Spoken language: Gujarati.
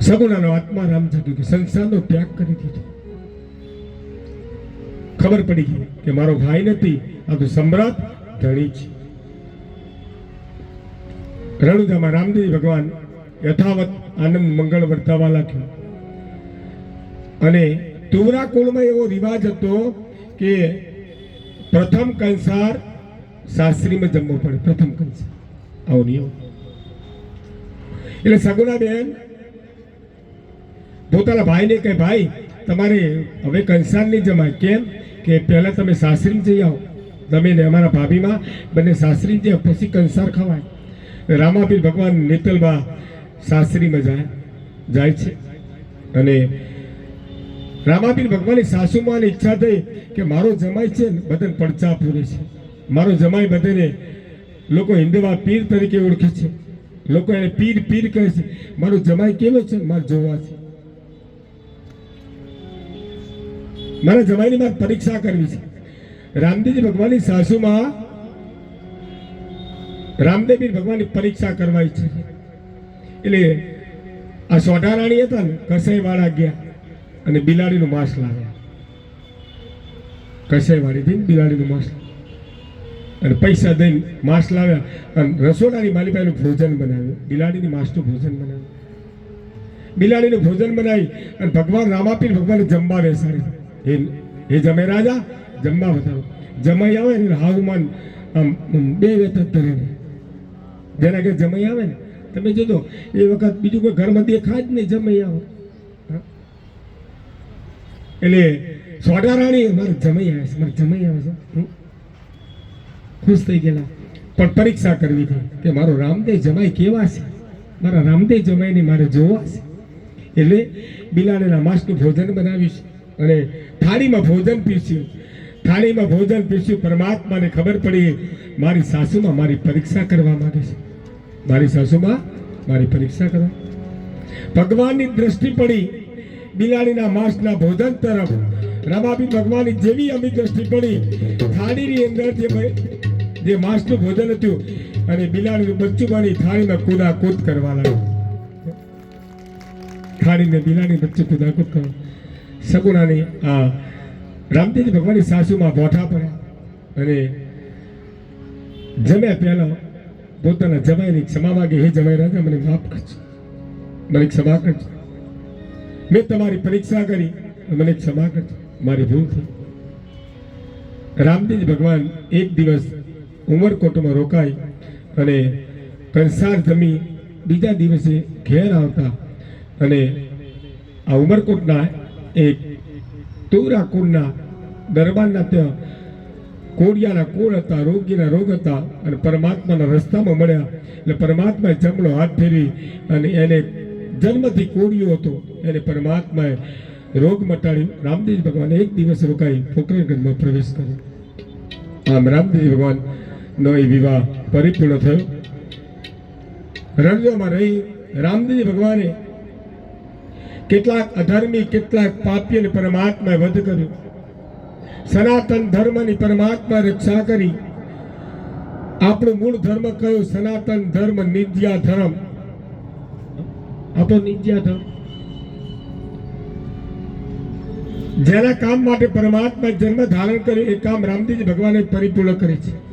સગુણાનો આત્મા રામ થતું કે સંસારનો ત્યાગ કરી દીધો. ખબર પડી ગઈ કે મારો ભાઈ નથી, આ તો સમ્રાટ ધણી છે. રણુજામાં રામદેવ ભગવાન યથાવત આનંદ મંગળ વર્તાવા લાગ્યો. અને તુવરા કુળમાં એવો રિવાજ હતો કે પ્રથમ કંસાર શાસ્ત્રીમાં જમવો પડે, પ્રથમ કંસાર. આવો નિયમ. એટલે સગુણા બેન પોતાના ભાઈને કહે ભાઈ તમારે હવે કંસાર નહીં જમાય કેમ? કે પહેલાં તમે સાસરીને જઈ આવો. તમે ને અમારા ભાભીમાં બંને સાસરી આવો, પછી કંસાર ખવાય. રામાપીર ભગવાન નેતલબા સાસરીમાં જાય જાય છે. અને રામાપીર ભગવાનની સાસુમાં ઈચ્છા થઈ કે મારો જમાઈ છે ને બધાને પડચા પૂરે છે. મારો જમાઈ બધાને લોકો હિન્દુમાં પીર તરીકે ઓળખે છે. લોકો એને પીર પીર કહે છે. મારો જમાઈ કેવો છે મારે જોવા છે. મારા જમાઈની મારે પરીક્ષા કરવી છે. રામદેવજી ભગવાનની સાસુમાં રામદેવજી ભગવાનની પરીક્ષા કરવા ઈચ્છે એટલે આ સોઢા રાણી હતા ને કસાઈ વાળા ગયા અને બિલાડીનું માંસ લાવ્યા. કસાઈ વાળી હતી ને, બિલાડીનું માંસ અને પૈસા દઈને માંસ લાવ્યા. અને રસોડાની માલિકાનું ભોજન બનાવ્યું. બિલાડીની માંસનું ભોજન બનાવ્યું. બિલાડીનું ભોજન બનાવી અને ભગવાન રામાપીર ભગવાન જમવા બેસાડી હે જમે રાજા, જમવા બતાવો જમાઈ આવે ને હાવમાન આમ બે વેત ધરે જેના કે જમાઈ આવે ને, તમે જોજો, એ વખત બીજું કોઈ ઘરમાં દેખાય જ નહીં જમાઈ આવે? એટલે સોડા રાણી, મારે જમાઈ આવે છે, મારે જમાઈ આવે છે? ખુશ થઈ ગયેલા. પણ પરીક્ષા કરવી હતી કે મારો રામદેવ જમાઈ કેવા છે? મારા રામદેવ જમાઈને મારે જોવા છે. એટલે બિલાડીના માસનું ભોજન બનાવ્યું છે. અને થાળીમાં ભોજન પીરસ્યું. થાળીમાં ભોજન પીરસ્યું. પરમાત્માને ખબર પડી, મારી સાસુમાં મારી પરીક્ષા કરવા માંગે છે. મારી સાસુમાં મારી પરીક્ષા કરવા. ભગવાનની દ્રષ્ટિ પડી, બિલાડીના માંસના ભોજન તરફ. રમાબી ભગવાનની જેવી અમી દ્રષ્ટિ પડી, થાળીની અંદર જે જે માંસનું ભોજન હતું, અને બિલાડીનું બચ્ચું બની થાળીમાં કુદા કૂદ કરવા લાગ્યું. થાળીને બિલાડી બચ્ચું કુદા કૂદ કરવા સગુણાની આ રામદેવજી ભગવાનની સાસુમાં બોઠા પડ્યા અને જમ્યા પહેલા પોતાના જમાઈની ક્ષમા માગી. હે જમાઈ રાજા મને માફ કરજો. મને ક્ષમા કરજો. મેં તમારી પરીક્ષા કરી મને ક્ષમા કરજો. મારી ભૂલ થઈ. રામદેવ ભગવાન એક દિવસ ઉમરકોટમાં રોકાઈ અને કંસાર જમી બીજા દિવસે ઘેર આવતા અને આ ઉમરકોટના એક તુરા કુળના દરબારના ત્યાં કોડિયાના કુળ હતા, રોગીના રોગ હતા અને પરમાત્માના રસ્તામાં મળ્યા. એટલે પરમાત્માએ જમણો હાથ ફેરી અને એને જન્મથી કોડિયો હતો. એને પરમાત્માએ રોગ મટાડ્યો. રામદેવ ભગવાન એક દિવસ રોકાઈ પોખરણગંજમાં પ્રવેશ કર્યો. આમ રામદેવ ભગવાનનો એ વિવાહ પરિપૂર્ણ થયો. રણજોમાં રહી રામદેવ ભગવાને કેટલાક અધર્મી કેટલાક પાપી અને પરમાત્માએ વધ કર્યો. સનાતન ધર્મની પરમાત્મા રક્ષા કરી. આપણો મૂળ ધર્મ કયો? સનાતન ધર્મ નિત્યા ધર્મ. આપણો નિત્યા ધર્મ. જેના કામ માટે પરમાત્મા જન્મ ધારણ કર્યો એ કામ રામદેવજી ભગવાને પરિપૂર્ણ કરે છે.